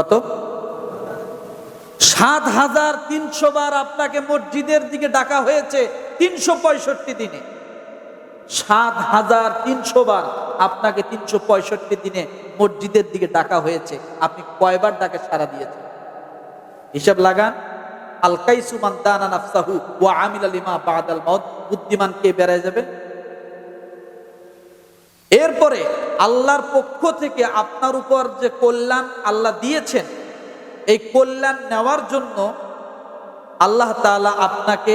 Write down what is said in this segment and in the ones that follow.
কত? সাত হাজার তিনশো বার আপনাকে মসজিদের দিকে ডাকা হয়েছে তিনশো পঁয়ষট্টি দিনে। সাত হাজার তিনশো বার আপনাকে তিনশো পঁয়ষট্টি দিনে মসজিদের দিকে ডাকা হয়েছে। আপনি কয়বার ডাকে সারা দিয়েছেন? হিসাব লাগান। আলকাইসু মান দানা নাফসাহু ওয়া আমিল লিমা বাদাল মাউত। বুদ্ধিমান কে বেড়ায় যাবে? এরপরে আল্লাহর পক্ষ থেকে আপনার উপর যে কল্যাণ আল্লাহ দিয়েছেন, এই কল্যাণ নেওয়ার জন্য আল্লাহ তাআলা আপনাকে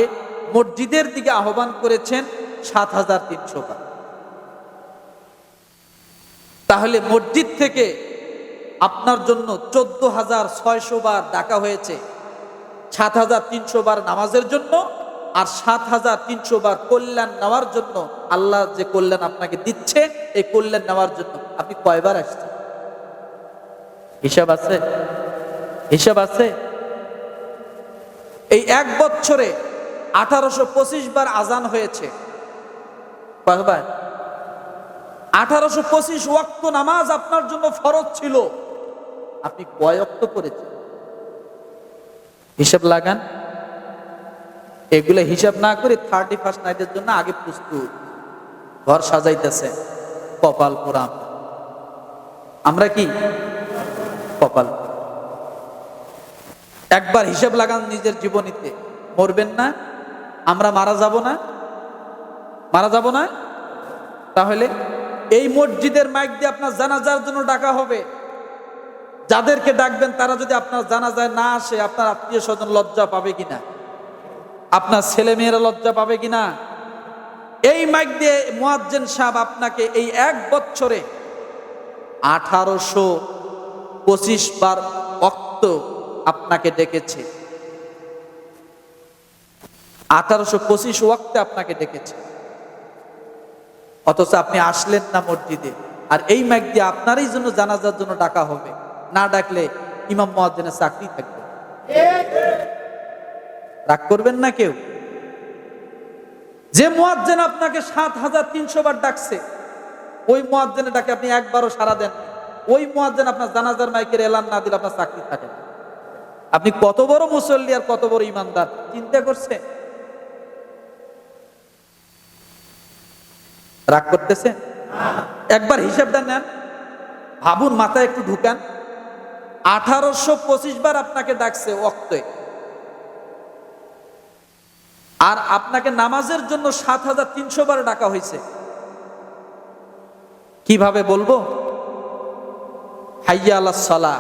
মসজিদের দিকে আহ্বান করেছেন সাত হাজার তিনশো তাহলে মসজিদ থেকে আপনার জন্য চোদ্দ হাজার ছয়শো বার ডাকা হয়েছে সাত হাজার তিনশো বার নামাজের জন্য। আর সাত হাজার তিনশো বার কল্যাণ নেওয়ার জন্য আল্লাহ যে কল্যাণ আপনাকে দিচ্ছে, এই কল্যাণ নেওয়ার জন্য আপনি কয়বার আসছেন? হিসাব আছে? হিসাব আছে? এই এক বছরে আঠারোশো পঁচিশ বার আজান হয়েছে। আঠারোশো পঁচিশ ওয়াক্ত নামাজ আপনার জন্য ফরজ ছিল। আপনি কয় অক্ত করেছেন? হিসাব লাগান। এগুলো হিসাব না করে থার্টি ফার্স্ট নাইটের জন্য আগে প্রস্তুত। ঘর সাজাইতেছে, কপাল পুরাম আমরা কি? কপাল একবার হিসাব লাগান নিজের জীবনীতে। মরবেন না, আমরা মারা যাব না। মারা যাব না? তাহলে এই মসজিদের মাইক দিয়ে আপনার জানাজার জন্য ডাকা হবে। যাদেরকে ডাকবেন তারা যদি আপনার জানাজায় না আসে, আপনার আত্মীয় স্বজন লজ্জা পাবে কিনা? আপনার ছেলে মেয়েরা লজ্জা পাবে কিনা? এই মাইক দিয়ে মুয়াজ্জেন সাহেব আপনাকে এই এক বছরে আঠারোশো পঁচিশ বার অক্ত আপনাকে ডেকেছে। আঠারোশো পঁচিশ ওয়াক্তে আপনাকে ডেকেছে। অথচ আপনি আসলেন না মসজিদে। আর এই ম্যাগ দিয়ে আপনারই জন্য জানাজার জন্য ডাকা হবে। না ডাকলে ইমাম মহাজনের চাকরি থাকবে। রাগ করবেন না কেউ? যে মোয়াজ্জেন আপনাকে সাত হাজার তিনশো বার ডাকছে, ওই মোয়াজ্জেনে ডাকে আপনি একবারও সারা দেন ওই মোয়াজ্জেন আপনার জানাজার মাইকের এলান না দিলে আপনার চাকরি থাকে। আপনি কত বড় মুসল্লি আর কত বড় ইমানদার, চিন্তা করছে? রাগ করতেছে? একবার হিসাবটা নেন। ভাবুন, মাথায় একটু ঢুকান। আঠারোশো পঁচিশ বার আপনাকে ডাকছে অক্তে। আর আপনাকে নামাজের জন্য সাত হাজার তিনশো বার ডাকা হয়েছে। কীভাবে বলব? হাইয়া আল্লাহ সালা।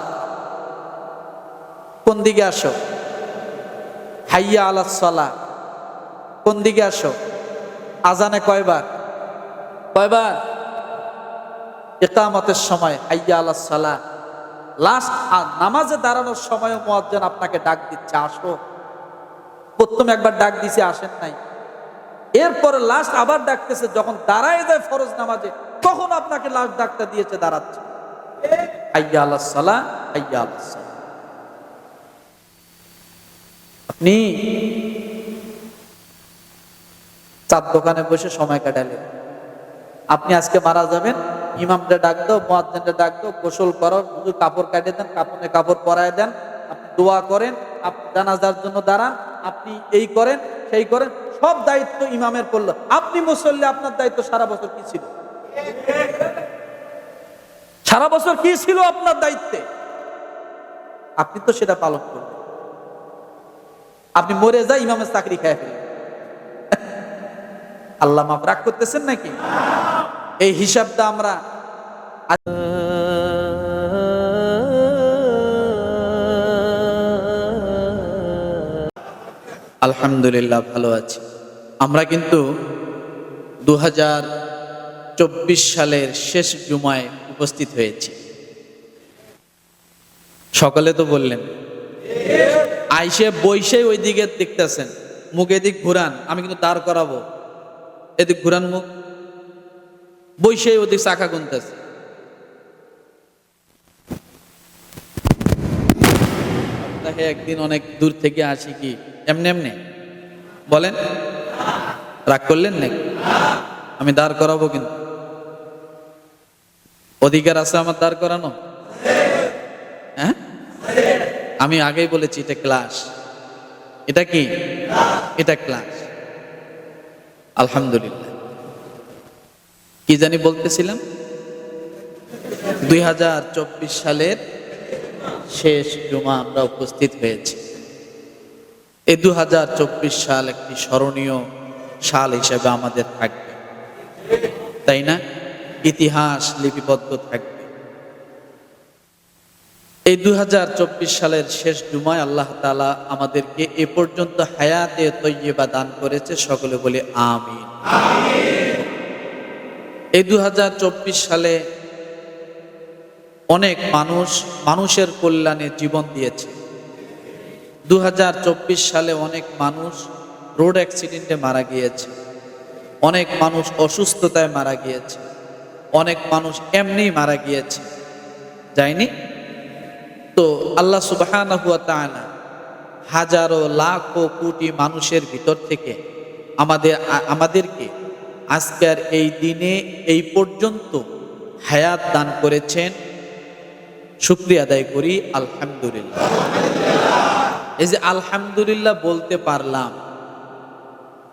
কোন দিকে আসো? হাইয়া আল্লাহ সালা। কোন দিকে আসো? আজানে কয়বার? কয়বার? একামতের সময়, হাইয়া আল্লাহ সালা। লাস্ট নামাজে দাঁড়ানোর সময় মোয়াজ্জেন আপনাকে ডাক দিচ্ছে, আসো। প্রথম একবার ডাক দিছে, আসেন নাই। এরপরে লাস্ট আবার ডাকতেছে, যখন দাঁড়ায় যায় ফরজ নামাজে, তখন আপনাকে লাস্ট ডাকটা দিয়েছে, দাঁড়াচ্ছে। আপনি চার দোকানে বসে সময় কাটালেন। আপনি আজকে মারা যাবেন ইমামটা ডাক দাও মোয়াজ্জেনটা ডাক দাও, গোসল করো, কাপড় কাটিয়ে দেন, কাপড়ে কাপড় পরায় দেন, আপনি দোয়া করেন জানাজার জন্য দাঁড়ান, আপনি এই করেন, সেই করেন, সব দায়িত্ব ইমামের পড়ল। আপনি মুসল্লি, আপনার দায়িত্ব সারা বছর কি ছিল? সারা বছর কি ছিল আপনার দায়িত্বে? আপনি তো সেটা পালন করবেন আপনি মরে যাই, ইমামের চাকরি খায় ফেলেন আল্লাহ মাফ রাগ করতেছেন নাকি? এই হিসাবটা আমরা আলহামদুলিল্লাহ, ভালো আছি। আমরা কিন্তু দু চব্বিশ সালের শেষ জুমায় উপস্থিত হয়েছি। সকালে তো বললেন, আইসে বইসে ওই দিকে দেখতেছেন, মুখ এদিক ঘুরান, আমি কিন্তু দাঁড় করাবো। এদিক ঘুরান মুখ বইসে ওদিক চাকা গুনতেছে। একদিন অনেক দূর থেকে আসি কি? এমনি এমনি? বলেন? রাগ করলেন নাকি? আমি দাঁড় করাবো কিন্তু। অধিকার আছে আমার দাঁড় করানো? হ্যাঁ? আমি আগেই বলেছি, এটা ক্লাস। এটা কি? এটা ক্লাস। আলহামদুলিল্লাহ। কি জানি বলতেছিলাম? দুই হাজার চব্বিশ সালের শেষ জুমা আমরা উপস্থিত হয়েছি। এই দু হাজার চব্বিশ সাল একটি স্মরণীয় সাল হিসেবে আমাদের থাকবে। তাই না? ইতিহাস লিপিবদ্ধ থাকবে। এই দুহাজার চব্বিশ সালের শেষ জুমায় আল্লাহ তালা আমাদেরকে এ পর্যন্ত হায়াতে তৈবা দান করেছে, সকলে বলে আমিন। এই দু হাজার চব্বিশ সালে অনেক মানুষ মানুষের কল্যাণে জীবন দিয়েছে। দু হাজার চব্বিশ সালে অনেক মানুষ রোড অ্যাক্সিডেন্টে মারা গিয়েছে। অনেক মানুষ অসুস্থতায় মারা গিয়েছে। অনেক মানুষ এমনি মারা গিয়েছে। যায়নি? তো আল্লাহ সুবাহ হাজারো, লাখো, কোটি মানুষের ভিতর থেকে আমাদের, আমাদেরকে আজকের এই দিনে এই পর্যন্ত হায়াত দান করেছেন। শুক্রিয়া আদায় করি, আলহামদুলিল্লাহ। এই যে আলহামদুলিল্লাহ বলতে পারলাম,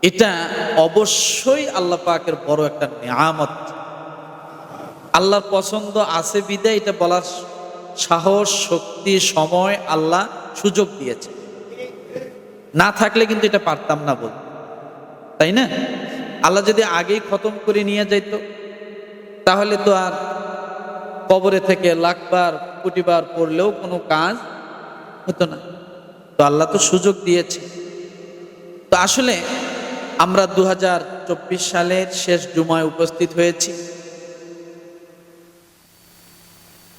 এটা অবশ্যই আল্লাহ পাকের বড় একটা নিয়ামত। আল্লাহর পছন্দ আছে বিদায়, এটা বলার সাহস, শক্তি, সময় আল্লাহ সুযোগ দিয়েছে। না থাকলে কিন্তু এটা পারতাম না বল। তাই না? আল্লাহ যদি আগেই খতম করে নিয়ে যাইত, তাহলে তো আর কবরে থেকে লাখবার, কোটিবার পড়লেও কোনো কাজ হতো না। তো আল্লাহ তো সুযোগ দিয়েছে। তো আসলে আমরা দু হাজার চব্বিশ সালের শেষ জুমায় উপস্থিত হয়েছি।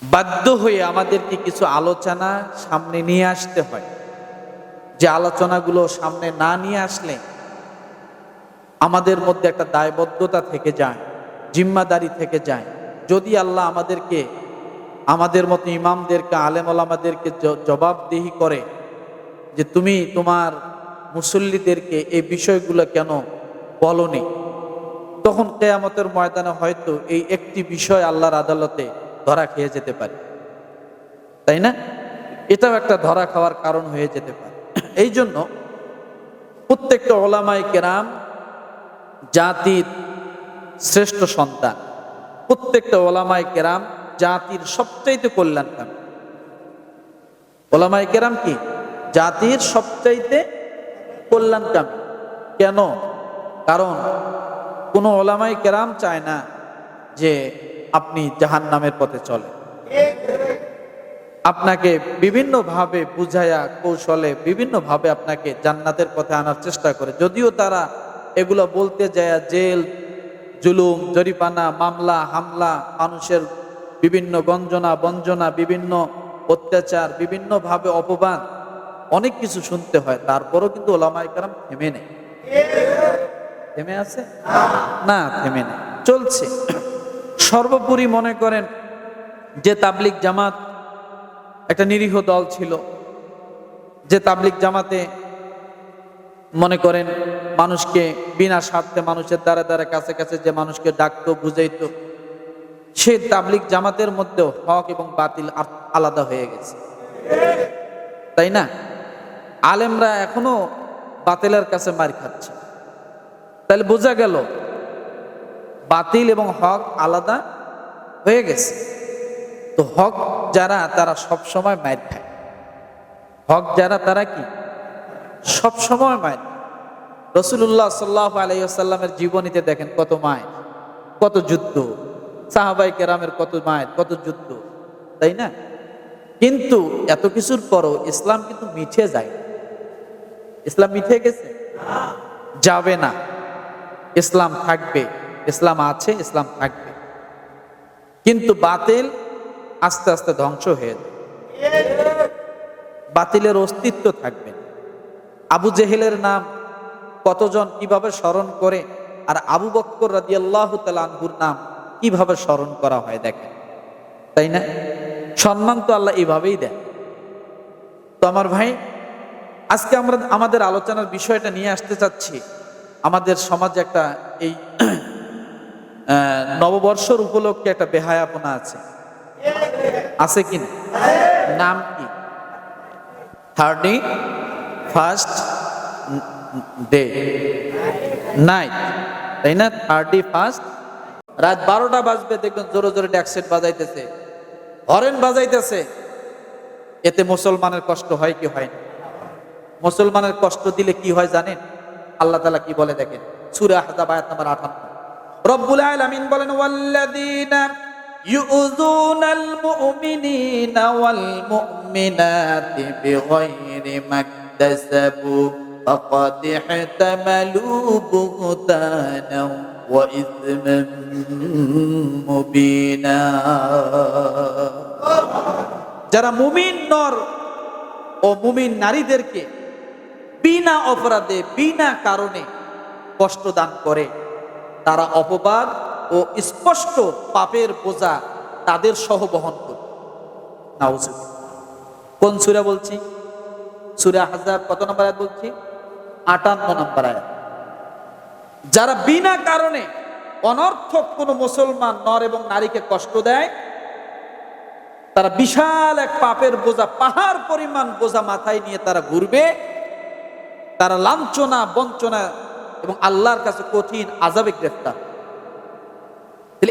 বাধ্য হয়ে আমাদেরকে কিছু আলোচনা সামনে নিয়ে আসতে হয়। যে আলোচনাগুলো সামনে না নিয়ে আসলে আমাদের মধ্যে একটা দায়বদ্ধতা থেকে যায়, জিম্মাদারি থেকে যায়। যদি আল্লাহ আমাদেরকে, আমাদের মতো ইমামদেরকে, আলেম আমাদেরকে জবাবদিহি করে যে তুমি তোমার মুসল্লিদেরকে এই বিষয়গুলো কেন বলনি? তখন কেয়ামতের ময়দানে হয়তো এই একটি বিষয় আল্লাহর আদালতে ধরা খেয়ে যেতে পারে। তাই না? এটাও একটা ধরা খাওয়ার কারণ হয়ে যেতে পারে। এই জন্য প্রত্যেকটা ওলামাই কেরাম জাতির শ্রেষ্ঠ সন্তান। প্রত্যেকটা ওলামাই কেরাম জাতির সবচাইতে কল্যাণকামী। ওলামাই কেরাম কি? জাতির সবচাইতে কল্যাণকামী। কেন? কারণ কোনো ওলামাই কেরাম চায় না যে আপনি জাহান নামের পথে চলে আপনাকে বিভিন্নভাবে বুঝাইয়া কৌশলে বিভিন্নভাবে আপনাকে জান্নাতের পথে আনার চেষ্টা করে। যদিও তারা এগুলো বলতে যায়, জেল, জুলুম জরিপানা মামলা, হামলা, মানুষের বিভিন্ন গঞ্জনা, বঞ্জনা, বিভিন্ন অত্যাচার, বিভিন্নভাবে অপবাদ। অনেক কিছু শুনতে হয়, তারপরও কিন্তু ওলামাই কারাম থেমে নেই। থেমে আছে? না, থেমে নেই। চলছে। সর্বোপরি মনে করেন যে তাবলিক জামাত একটা নিরীহ দল ছিল। যে তাবলিক জামাতে মনে করেন মানুষকে বিনা স্বার্থে মানুষের দ্বারা দ্বারা কাছে কাছে যে মানুষকে ডাকতো, বুঝাইতো, সে তাবলিক জামাতের মধ্যেও হক এবং বাতিল আলাদা হয়ে গেছে। তাই না? আলেমরা এখনও বাতিলের কাছে মার খাচ্ছে। তাহলে বোঝা গেল, বাতিল এবং হক আলাদা হয়ে গেছে। তো হক যারা, তারা সব সময় মায়ের খায়। হক যারা, তারা কি? সব সময় মায়ের রসুল্লাহ সাল্লাহ আলাইসাল্লামের জীবনীতে দেখেন কত মায়ের, কত যুদ্ধ। সাহাবাই কেরামের কত মায়ের, কত যুদ্ধ। তাই না? কিন্তু এত কিছুর পরও ইসলাম কিন্তু মিঠে যায়। ইসলাম মিঠে গেছে? যাবে না। ইসলাম থাকবে। ইসলাম আছে, ইসলাম থাকবে। কিন্তু বাতিল আস্তে আস্তে ধ্বংস হয়ে যাবে। বাতিলের অস্তিত্ব থাকবে আবু জেহেলের নাম কতজন কীভাবে স্মরণ করে আর আবু বক্কর রাজি আল্লাহ নাম কীভাবে স্মরণ করা হয় দেখেন। তাই না? সম্মান তো আল্লাহ এইভাবেই দেয় তো আমার ভাই আজকে আমরা আমাদের আলোচনার বিষয়টা নিয়ে আসতে চাচ্ছি। আমাদের সমাজে একটা এই নববর্ষর উপলক্ষে একটা বেহায়াপনা আছে। আছে কি নাম কি? Thirty first, day. নাইট। তাই না? Thirty first. রাত বারোটা বাজবে, দেখবেন জোরে জোরে ড্যাকসেট বাজাইতেছে। হরেন বাজাইতেছে। এতে মুসলমানের কষ্ট হয় কি হয় না? মুসলমানের কষ্ট দিলে কি হয় জানেন? আল্লাহ তালা কি বলে দেখেন? সুরা হাজাব আয়াত নাম্বার আঠান্ন রব্বুল আলামিন বলেন মুমিনিনা ওয়াল মুমিনাতি বিগাইরি মাকতাসাবু ফাকাদ ইহতামালু বুহতানাও ওয়া ইসমান মুবিনা. যারা মুমিন নর ও মুমিন নারীদেরকে বিনা অপরাধে, বিনা কারণে কষ্ট দান করে। তারা অপবাদ ও স্পষ্ট পাপের বোঝা তাদের সহ বহন করে। কোন সুরা বলছি? সুরা হাজার কত নম্বর আয়াত বলছি? আটান্ন নম্বর আয়াত। যারা বিনা কারণে অনর্থক কোন মুসলমান নর এবং নারীকে কষ্ট দেয়, তারা বিশাল এক পাপের বোঝা, পাহাড় পরিমাণ বোঝা মাথায় নিয়ে তারা ঘুরবে। তারা লাঞ্ছনা, বঞ্চনা এবং আল্লাহর কাছে কঠিন আজাবে গ্রেফতার।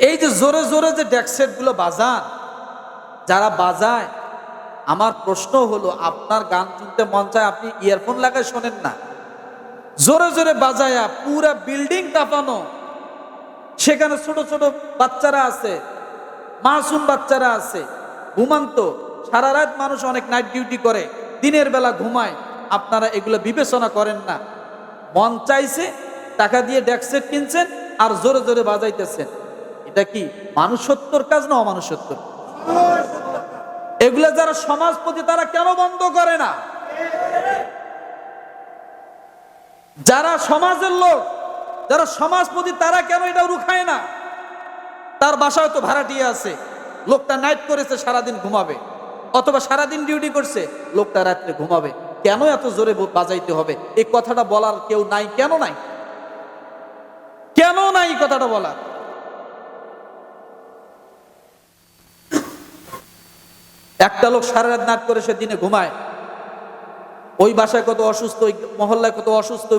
এই যে জোরে জোরে যে ডেকসেটগুলো বাজান, যারা বাজায়, আমার প্রশ্ন হলো, আপনার গান শুনতে মন চায় আপনি ইয়ারফোন লাগায় শোনেন না? জোরে জোরে বাজায়া, পুরা বিল্ডিং কাঁপানো সেখানে ছোট ছোট বাচ্চারা আছে, মাসুম বাচ্চারা আছে, ঘুমান্ত। সারা রাত মানুষ অনেক নাইট ডিউটি করে, দিনের বেলা ঘুমায়। আপনারা এগুলো বিবেচনা করেন না। মন চাইছে, টাকা দিয়ে ডেকসেট কিনছেন আর জোরে জোরে বাজাইতেছেন। এটা কি মানুষত্বর কাজ না অমানুষত্বর? এগুলো যারা সমাজপতি তারা কেন বন্ধ করে না? যারা সমাজের লোক, যারা সমাজপতি তারা কেন এটা রুখায় না? তার বাসায় তো ভাড়াটিয়ে আছে। লোকটা নাইট করেছে, সারাদিন ঘুমাবে। অথবা সারাদিন ডিউটি করছে, লোকটা রাত্রে ঘুমাবে। কেন এত জোরে বাজাইতে হবে? এই কথাটা বলার কেউ নাই। কেন নাই? কেন নাই কথাটা বলার? একটা লোক সারা রাত নাট করে সে দিনে ঘুমায়। ওই বাসায় কত অসুস্থ, ওই মহল্লায় কত অসুস্থ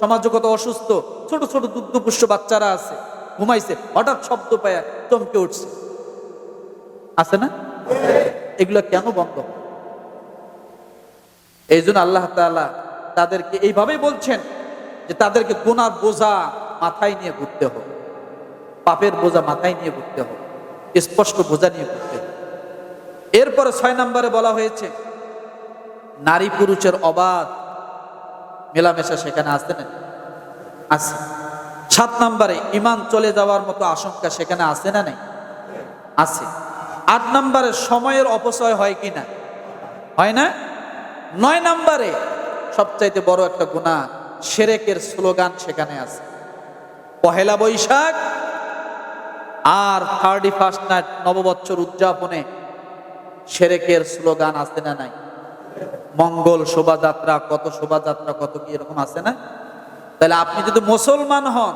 সমাজে কত অসুস্থ, ছোট ছোট দুগ্ধপুষ্ট বাচ্চারা আছে। ঘুমাইছে, হঠাৎ শব্দ পায় চমকে উঠছে। আছে না? এগুলো কেন বন্ধ? এই জন্য আল্লাহ তাআলা তাদেরকে এইভাবেই বলছেন যে তাদেরকে গোনার বোঝা মাথায় নিয়ে ঘুরতে হবে। পাপের বোঝা মাথায় নিয়ে ঘুরতে হবে। স্পষ্ট বোঝা নিয়ে ঘুরতে হবে। এরপরে ছয় নম্বরে বলা হয়েছে, নারী পুরুষের অবাধ মেলামেশা সেখানে আছে না? আছে। সাত নম্বরে ইমান চলে যাওয়ার মতো আশঙ্কা সেখানে আছে না নাই? আছে। আট নম্বরে, সময়ের অপচয় হয় কি না? হয় না? নয় নম্বরে সবচাইতে বড় একটা গুণা সেরেকের স্লোগান সেখানে আছে। পহেলা বৈশাখ আর থার্টি ফার্স্ট নাইট নববৎসর উদযাপনে সেরেকের স্লোগান আছে না নাই? মঙ্গল শোভাযাত্রা, কত শোভাযাত্রা, কত কি এরকম আছে না? তাহলে আপনি যদি মুসলমান হন,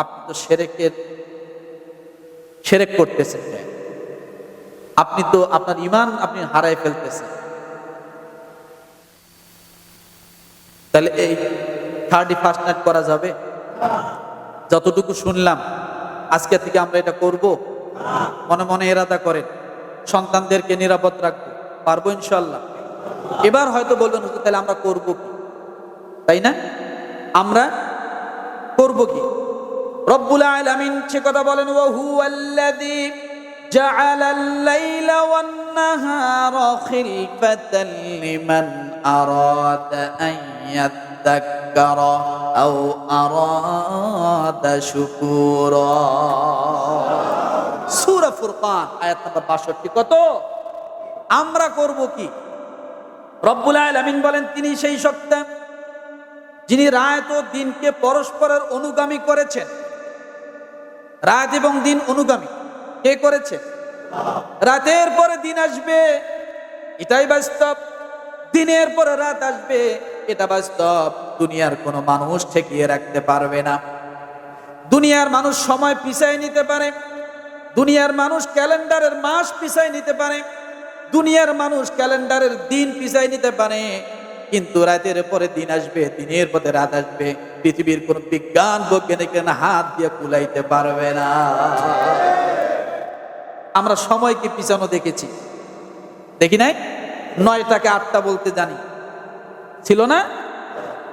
আপনি তো সেরেকের, সেরেক করতেছেন। আপনি তো আপনার ইমান আপনি হারাই ফেলতেছেন। তাহলে এই থার্টি ফার্স্ট নাইট করা যাবে যতটুকু শুনলাম আজকে থেকে আমরা এটা করব মনে মনে এরাদা করেন সন্তানদেরকে নিরাপদ রাখবো পারবো ইনশাল্লাহ এবার হয়তো বলবেন হুজুর তাহলে আমরা করব কি তাই না আমরা করব কি রব্বুল আলামিন সে কথা বলেন ওয়া হুয়াল্লাযী جعل الليل والنهار خلفة لمن أراد أن يذكر أو أراد شكورا সূরা ফুরকান আয়াত নাম্বার 62 কত আমরা করব কি রব্বুল আলামিন বলেন তিনি সেই সত্তা যিনি রাত ও দিনকে পরস্পরের অনুগামী করেছেন রাত এবং দিন অনুগামী কে করেছে রাতের পরে দিন আসবে এটাই বাস্তব দিনের পরে রাত আসবে এটা বাস্তব। দুনিয়ার কোনো মানুষ ঠেকিয়ে রাখতে পারবে না। দুনিয়ার মানুষ সময় পিছাই নিতে পারে। দুনিয়ার মানুষ ক্যালেন্ডারের মাস পিছাই নিতে পারে। দুনিয়ার মানুষ ক্যালেন্ডারের দিন পিছাই নিতে পারে। কিন্তু রাতের পরে দিন আসবে, দিনের পরে রাত আসবে। পৃথিবীর কোন বিজ্ঞান বৈজ্ঞানিক হাত দিয়ে কুলাইতে পারবে না। আমরা সময়কে পিছানো দেখেছি। দেখি নাই? নয়টাকে আটটা বলতে জানি। ছিল না?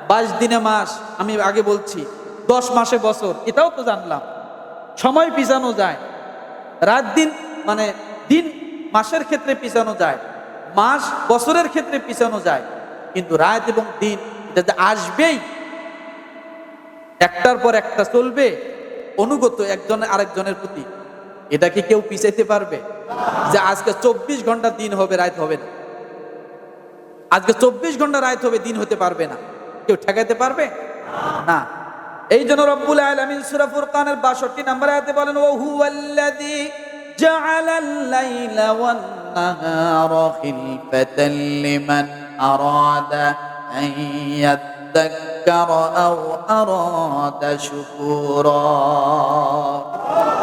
বাইশ দিনে মাস, আমি আগে বলছি, দশ মাসে বছর, এটাও তো জানলাম। সময় পিছানো যায়। রাত দিন মানে দিন, মাসের ক্ষেত্রে পিছানো যায়। মাস, বছরের ক্ষেত্রে পিছানো যায়। কিন্তু রাত এবং দিন, এটা যে আসবেই, একটার পর একটা চলবে, অনুগত একজন আরেকজনের প্রতি। এটা কি কেউ পিছাইতে পারবে? যে আজকে চব্বিশ ঘণ্টা দিন হবে, রাত হবে না। আজকে চব্বিশ ঘণ্টা রাত হবে, দিন হতে পারবে না। কেউ ঠেকাইতে পারবে? না। এই জন্য রব্বুল আলামিন সূরা ফুরকানের 62 নম্বর আয়াতে বলেন ও হুয়াল্লাযী জাআলাল লাইলা ওয়ান নাহারা খিলফাতান লিমান আরাদা আন ইয়াদ্দাক্কারা আও আরাদা শুকুরা।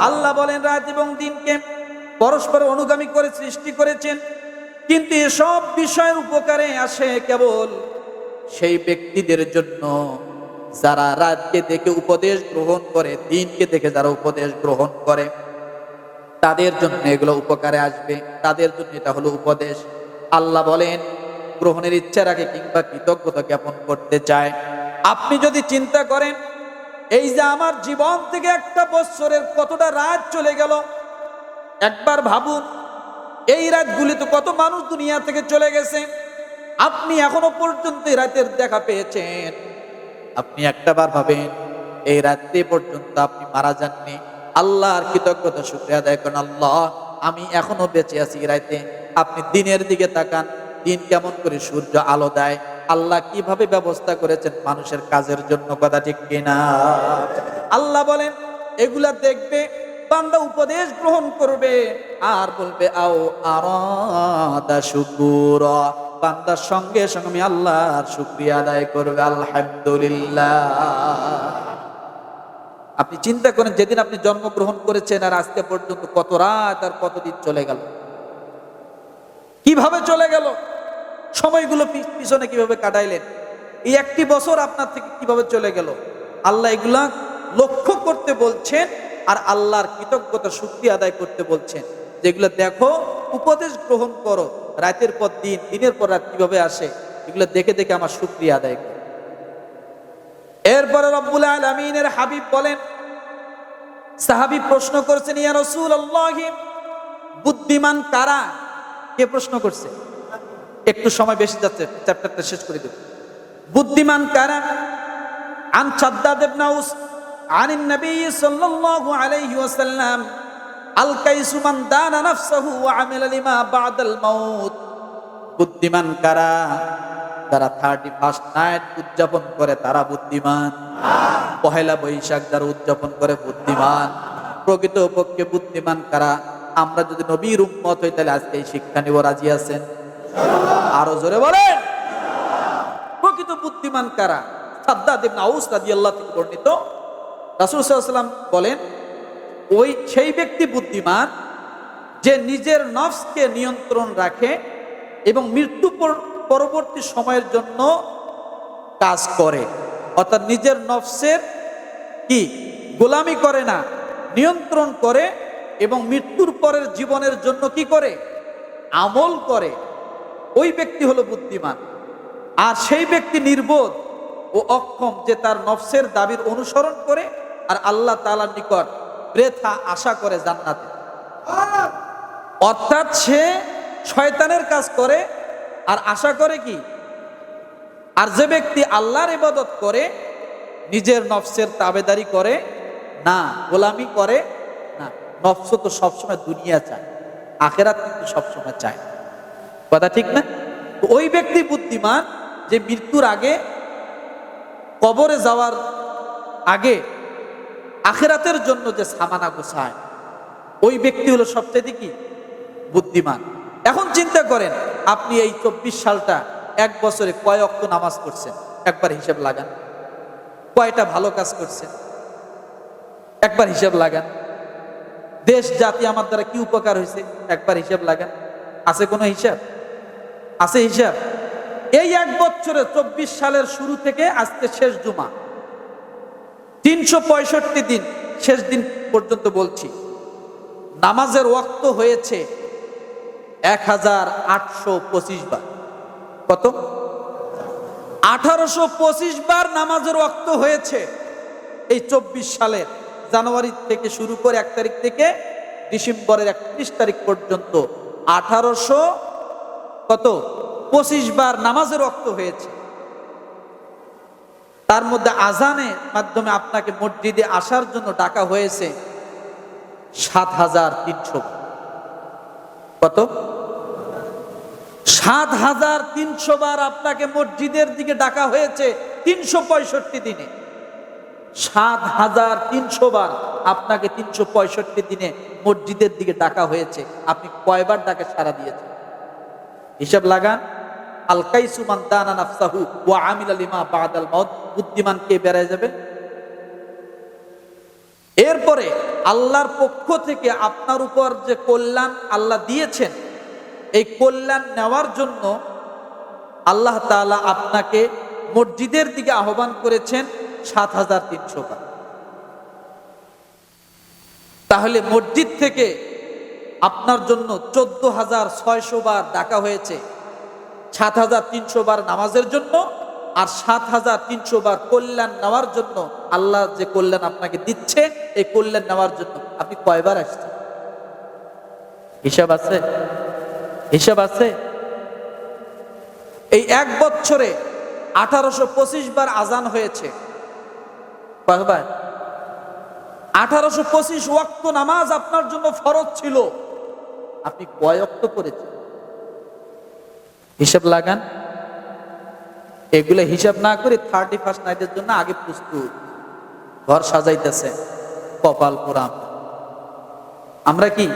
আল্লাহ বলেন, রাত এবং দিনকে পরস্পর অনুগামী করে সৃষ্টি করেছেন। কিন্তু এসব বিষয়ের উপকারে আসে কেবল সেই ব্যক্তিদের জন্য। যারা রাতকে দেখে উপদেশ গ্রহণ করে, দিনকে দেখে যারা উপদেশ গ্রহণ করে, তাদের জন্য এগুলো উপকারে আসবে। তাদের জন্য এটা হলো উপদেশ। আল্লাহ বলেন, গ্রহণের ইচ্ছা রাখে কিংবা কৃতজ্ঞতা জ্ঞাপন করতে চায়। আপনি যদি চিন্তা করেন, এই যে আমার জীবন থেকে একটা বছরের কতটা রাত চলে গেল, একবার ভাবুন এই রাতগুলি তো কত মানুষ দুনিয়া থেকে চলে গেছে। আপনি এখনও পর্যন্ত এই রাতের দেখা পেয়েছেন। আপনি একটা বার ভাবেন, এই রাত্রি পর্যন্ত আপনি মারা যাননি। আল্লাহর কৃতজ্ঞতা শুক্রিয়া আদায় করেন। আল্লাহ, আমি এখনও বেঁচে আছি এই রাতে। আপনি দিনের দিকে তাকান, দিন কেমন করে সূর্য আলো দেয়। আল্লাহ কীভাবে ব্যবস্থা করেছেন মানুষের কাজের জন্য, কথা ঠিক কিনা? আল্লাহ বলেন, এগুলা দেখবে বান্দা উপদেশ গ্রহণ করবে আর বলবে, আও আরাদা শুকুর। বান্দার সঙ্গে সঙ্গে আমি আল্লাহর শুক্রিয়া আদায় করবে, আলহামদুলিল্লাহ। আপনি চিন্তা করেন, যেদিন আপনি জন্মগ্রহণ করেছেন আর আজকে পর্যন্ত কত রাত আর কতদিন চলে গেল? কীভাবে চলে গেল? সময়গুলো পিছনে কীভাবে কাটাইলেন? এই একটি বছর আপনার থেকে কীভাবে চলে গেল? আল্লাহ এগুলা লক্ষ্য করতে বলছেন আর আল্লাহর কৃতজ্ঞতা শক্তি আদায় করতে বলছেন। যেগুলো দেখো, উপদেশ গ্রহণ করো, রাতের পর দিন, দিনের পর রাত কীভাবে আসে, এগুলো দেখে দেখে আমার শুক্রিয়া আদায় করো। এরপরে রব্বুল আলমিনের হাবিব বলেন, সাহাবি প্রশ্ন করছেন, ইয়া রসুল বুদ্ধিমান কারা? কে প্রশ্ন করছে? একটু সময় বেশি যাচ্ছে, চ্যাপ্টারটা শেষ করে দেব। বুদ্ধিমান কারা? আন সাদ্দাদ عن النبي صلى الله عليه وسلم الكيس من دان نفسه وعمل لما بعد الموت বুদ্ধিমান কারা যারা থার্টি ফার্স্ট নাইট উদযাপন করে তারা বুদ্ধিমান পহেলা বৈশাখ যারা উদযাপন করে বুদ্ধিমান প্রকৃত পক্ষে বুদ্ধিমান কারা আমরা যদি নবীর উম্মত হই তাহলে আজকে এই শিক্ষা নিব রাজি আছেন আরো জোরে বলেন প্রকৃত বুদ্ধিমান কারা সাদ্দাদ ইবনে আউস রাদিয়াল্লাহু থেকে বর্ণিত রাসূল ওয়াসাল্লাম বলেন, ওই সেই ব্যক্তি বুদ্ধিমান যে নিজের নফসকে নিয়ন্ত্রণ রাখে এবং মৃত্যু পরবর্তী সময়ের জন্য কাজ করে। অর্থাৎ নিজের নফসের কি? গোলামি করে না, নিয়ন্ত্রণ করে এবং মৃত্যুর পরের জীবনের জন্য কি করে? আমল করে। ওই ব্যক্তি হলো বুদ্ধিমান। আর সেই ব্যক্তি নির্বোধ ও অক্ষম যে তার নফসের দাবির অনুসরণ করে আর আল্লাহ তালার নিকট বৃথা আশা করে জান্নাতে। অর্থাৎ সে শয়তানের কাজ করে, আর আশা করে কি? আর যে ব্যক্তি আল্লাহর ইবাদত করে, নিজের নফসের তাবেদারি করে, না, গোলামি করে, না, নফস তো সবসময় দুনিয়া চায়, আখেরাত কিন্তু সবসময় চায় কথা ঠিক না? ওই ব্যক্তি বুদ্ধিমান যে মৃত্যুর আগে, কবরে যাওয়ার আগে আখেরাতের জন্য যে সামানা গোছায়, ওই ব্যক্তি হলো সবচেয়ে কি? বুদ্ধিমান। এখন চিন্তা করেন, আপনি এই চব্বিশ সালটা এক বছরে কয় অক্ত নামাজ পড়ছেন? একবার হিসাব লাগান। কয়টা ভালো কাজ করছেন? একবার হিসাব লাগান। দেশ, জাতি আমার দ্বারা কি উপকার হয়েছে? একবার হিসাব লাগান। আছে কোনো হিসাব? আছে হিসাব? এই এক বছরে চব্বিশ সালের শুরু থেকে আজকে শেষ জুমা। তিনশো পঁয়ষট্টি দিন শেষ দিন পর্যন্ত বলছি। নামাজের ওয়াক্ত হয়েছে এক হাজার আটশো পঁচিশ বার। কত? আঠারোশো পঁচিশ বার নামাজের ওয়াক্ত হয়েছে এই চব্বিশ সালের জানুয়ারি থেকে শুরু করে এক তারিখ থেকে ডিসেম্বরের একত্রিশ তারিখ পর্যন্ত আঠারোশো কত? পঁচিশ বার নামাজের রক্ত হয়েছে। তার মধ্যে আজানের মাধ্যমে আপনাকে মসজিদে আসার জন্য ডাকা হয়েছে সাত হাজার তিনশো। কত? সাত হাজার তিনশো বার আপনাকে মসজিদের দিকে ডাকা হয়েছে তিনশো পঁয়ষট্টি দিনে। সাত হাজার তিনশো বার আপনাকে তিনশো পঁয়ষট্টি দিনে মসজিদের দিকে ডাকা হয়েছে। আপনি কয়বার ডাকে সারা দিয়েছেন? হিসাব লাগান। আল কাইসুমান দানা নাফসাহু ওয়া আমিল আলিমা বাদাল বুদ্ধিমান কে বেড়ায় যাবে? এরপরে আল্লাহর পক্ষ থেকে আপনার উপর যে কল্যাণ আল্লাহ দিয়েছেন, এই কল্যাণ নেওয়ার জন্য আল্লাহ তাআলা আপনাকে মসজিদের দিকে আহ্বান করেছেন সাত হাজার তিনশো তাহলে মসজিদ থেকে আপনার জন্য চোদ্দ হাজার ছয়শো বার ডাকা হয়েছে। সাত হাজার তিনশো বার নামাজের জন্য আর সাত হাজার তিনশো বার কল্যাণ নেওয়ার জন্য আল্লাহ যে কল্যাণ আপনাকে দিচ্ছে, এই কল্যাণ নেওয়ার জন্য আপনি কয়বার আসছেন? হিসাব আছে? হিসাব আছে? এই এক বছরে আঠারোশো পঁচিশ বার আজান হয়েছে। কয়বার? আঠারোশো পঁচিশ ওয়াক্ত নামাজ আপনার জন্য ফরজ ছিল। আপনি কয় অক্ত করেছেন? হিসাব লাগান। এগুলো হিসাব না করে থার্টি ফার্স্ট নাইটের জন্য আগে প্রস্তুত। ঘর সাজাইতেছে। কপাল পুরাম আমরা কি?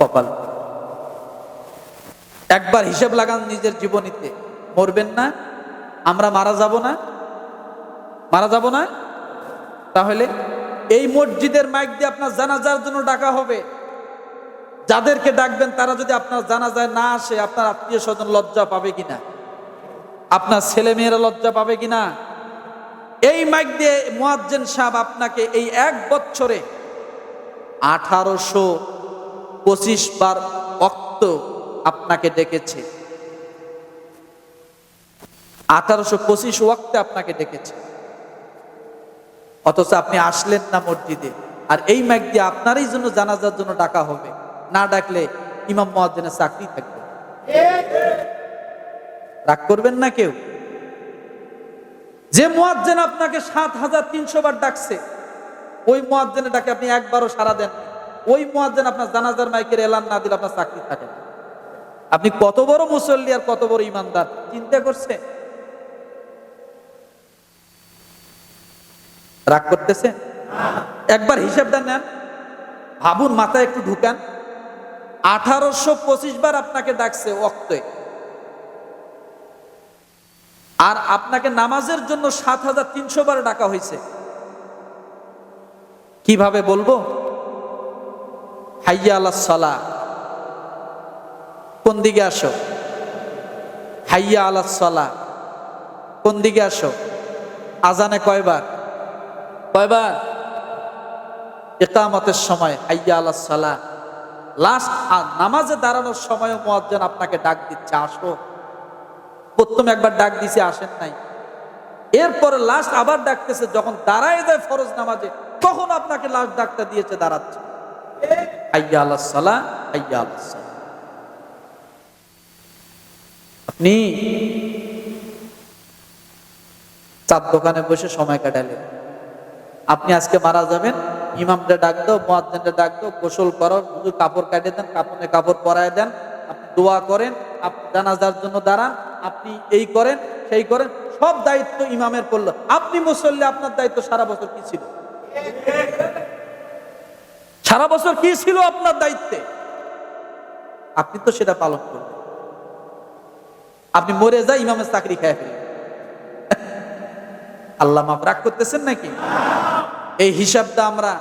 কপাল। একবার হিসাব লাগান নিজের জীবনীতে। মরবেন না। আমরা মারা যাব না। মারা যাব না। তাহলে এই মসজিদের মাইক দিয়ে আপনার জানাজার জন্য ডাকা হবে। যাদেরকে ডাকবেন, তারা যদি আপনার জানা যায় না আসে, আপনার আত্মীয় স্বজন লজ্জা পাবে কিনা? আপনার ছেলে মেয়েরা লজ্জা পাবে কিনা? এই মাইক দিয়ে মোয়াজ্জেন সাহেব আপনাকে এই এক বছরে আঠারোশো পঁচিশ বার অক্ত আপনাকে ডেকেছে। আঠারোশো পঁচিশ ওয়াক্তে আপনাকে ডেকেছে। অথচ আপনি আসলেন না মসজিদে। আর এই মাইক দিয়ে আপনারই জন্য জানাজার জন্য ডাকা হবে। না ডাকলে ইমাম মহাজনের চাকরি থাকবে। রাগ করবেন না কেউ? যে মোয়াজ্জেন আপনাকে সাত হাজার তিনশো বার ডাকছে, ওই মোয়াজ্জেনে ডাকে আপনি একবারও সারা দেন ওই মোয়াজ্জেন আপনার জানাজার মাইকের এলান না দিলে আপনার চাকরি থাকে আপনি কত বড় মুসল্লি আর কত বড় ইমানদার, চিন্তা করছে? রাগ করতেছে? একবার হিসাবটা নেন। ভাবুন মাথায় একটু ঢুকান। আঠারোশো পঁচিশ বার আপনাকে ডাকছে অক্তে আর আপনাকে নামাজের জন্য সাত হাজার তিনশো বার ডাকা হয়েছে। কীভাবে বলব? হাইয়া আল্লাহ সালা কোন দিকে আসো? হাইয়া আল্লাহ সালা কোন দিকে আসো? আজানে কয়বার? কয়বার? একামতের সময় হাইয়া আল্লাহ সালা লাস্ট আর নামাজে দাঁড়ানোর সময় মোয়াজ্জেন আপনাকে ডাক দিচ্ছে, আসো। প্রথম একবার ডাক দিছে, আসেন নাই। এরপরে লাস্ট আবার ডাকতেছে, যখন দাঁড়ায় যায় ফরজ নামাজে, তখন আপনাকে লাস্ট ডাকটা দিয়েছে, দাঁড়াচ্ছে। হাইয়া আল্লাহ সালা, হাইয়া আল্লাহ আপনি চার দোকানে বসে সময় কাটালেন। আপনি আজকে মারা যাবেন? ইমামটা ডাক দাও মোয়াজ্জেনটা ডাক দাও, গোসল করো শুধু কাপড় কাটিয়ে দেন, কাপড়ে কাপড় পরায় দেন, আপনি দোয়া করেন, আপনি জানাজার জন্য দাঁড়ান, আপনি এই করেন, সেই করেন, সব দায়িত্ব ইমামের করল আপনি মুসল্লি, আপনার দায়িত্ব সারা বছর কি ছিল? সারা বছর কি ছিল আপনার দায়িত্বে? আপনি তো সেটা পালন করবেন আপনি মরে যা ইমামের চাকরি খেয়ে ফেলেন আল্লাহ মাফ রাগ করতেছেন নাকি? এই হিসাবটা আমরা